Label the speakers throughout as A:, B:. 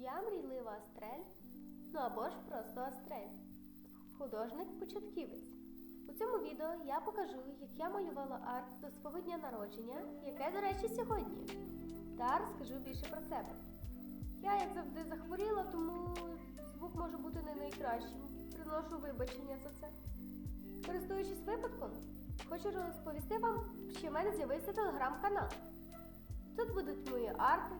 A: Я мрійлива Астрель, ну або ж просто Астрель, художник-початківець. У цьому відео я покажу, як я малювала арт до свого дня народження, яке, до речі, сьогодні. Та розкажу більше про себе. Я, як завжди, захворіла, тому звук може бути не найкращим. Приношу вибачення за це. Користуючись випадком, хочу розповісти вам, що в мене з'явився телеграм-канал. Тут будуть мої арти,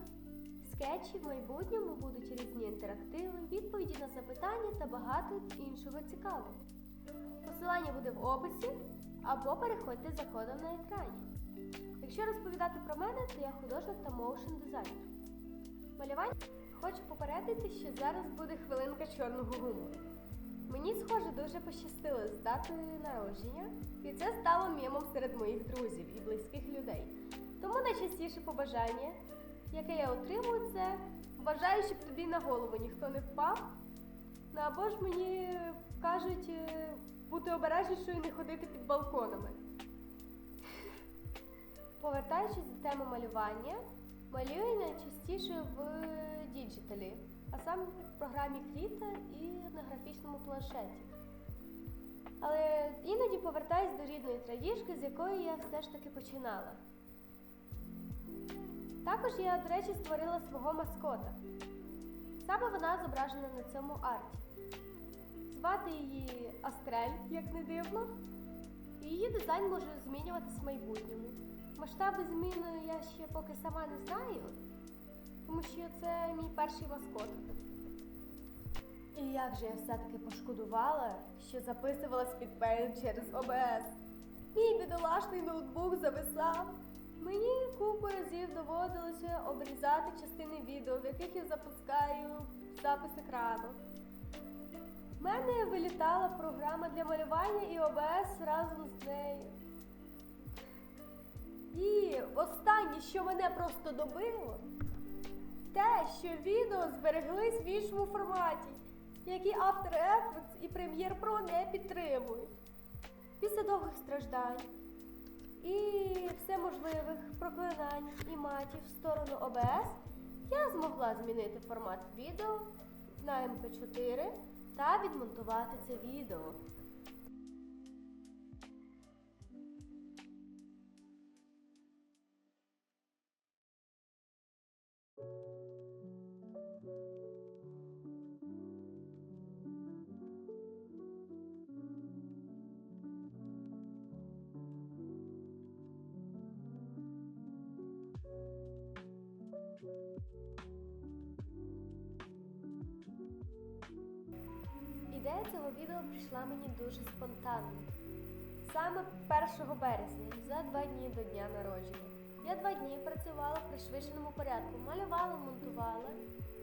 A: скетчі, в майбутньому будуть різні інтерактиви, відповіді на запитання та багато іншого цікавого. Посилання буде в описі або переходьте за кодом на екрані. Якщо розповідати про мене, то я художник та моушен дизайнер. Малювання хочу попередити, що зараз буде хвилинка чорного гумору. Мені, схоже, дуже пощастило з датою народження, і це стало мемом серед моїх друзів і близьких людей. Тому найчастіше побажання, яке я отримую, це бажаю, щоб тобі на голову ніхто не впав. Ну або ж мені кажуть е, бути обережнішою і не ходити під балконами. Повертаючись до теми малювання, малюю найчастіше в діджиталі, а саме в програмі Кріта і на графічному планшеті. Але іноді повертаюсь до рідної традіжки, з якої я все ж таки починала. Також я, до речі, створила свого маскота. Саме вона зображена на цьому арті. Звати її Астрель, як не дивно. Її дизайн може змінюватись в майбутньому. Масштаби зміни я ще поки сама не знаю, тому що це мій перший маскот. І як же я все-таки пошкодувала, що записувалась під пейн через ОБС. Мій бідолашний ноутбук зависав. Мені купу разів доводилося обрізати частини відео, в яких я запускаю запис екрану. В мене вилітала програма для малювання і ОБС разом з нею. І останнє, що мене просто добило, те, що відео збереглись в іншому форматі, які After Effects і Premiere Pro не підтримують. Після довгих страждань і всеможливих проклинань і матів в сторону ОБС я змогла змінити формат відео на MP4 та відмонтувати це відео. Ідея цього відео прийшла мені дуже спонтанно. Саме 1 березня, за два дні до дня народження. Я два дні працювала в пришвидшеному порядку, малювала, монтувала.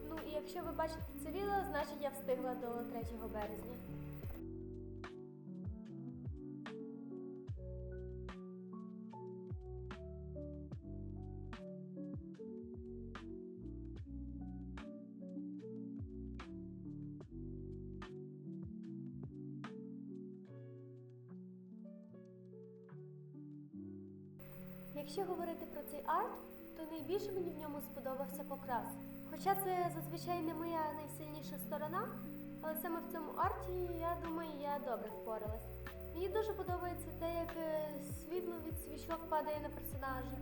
A: Ну і якщо ви бачите це відео, значить я встигла до 3 березня. Якщо говорити про цей арт, то найбільше мені в ньому сподобався покрас. Хоча це зазвичай не моя найсильніша сторона, але саме в цьому арті, я думаю, я добре впоралась. Мені дуже подобається те, як е, світло від свічок падає на персонажа.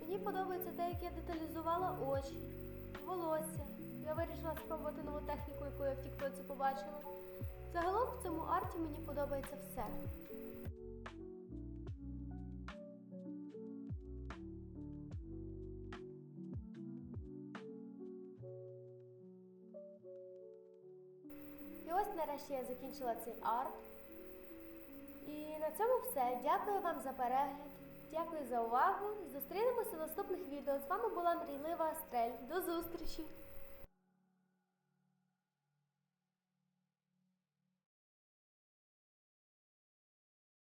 A: Мені подобається те, як я деталізувала очі, волосся. Я вирішила спробувати нову техніку, яку я в Тіктоці побачила. Загалом в цьому арті мені подобається все. Ось нарешті я закінчила цей арт. І на цьому все. Дякую вам за перегляд. Дякую за увагу. Зустрінемося в наступних відео. З вами була Мрійлива Астрель. До зустрічі!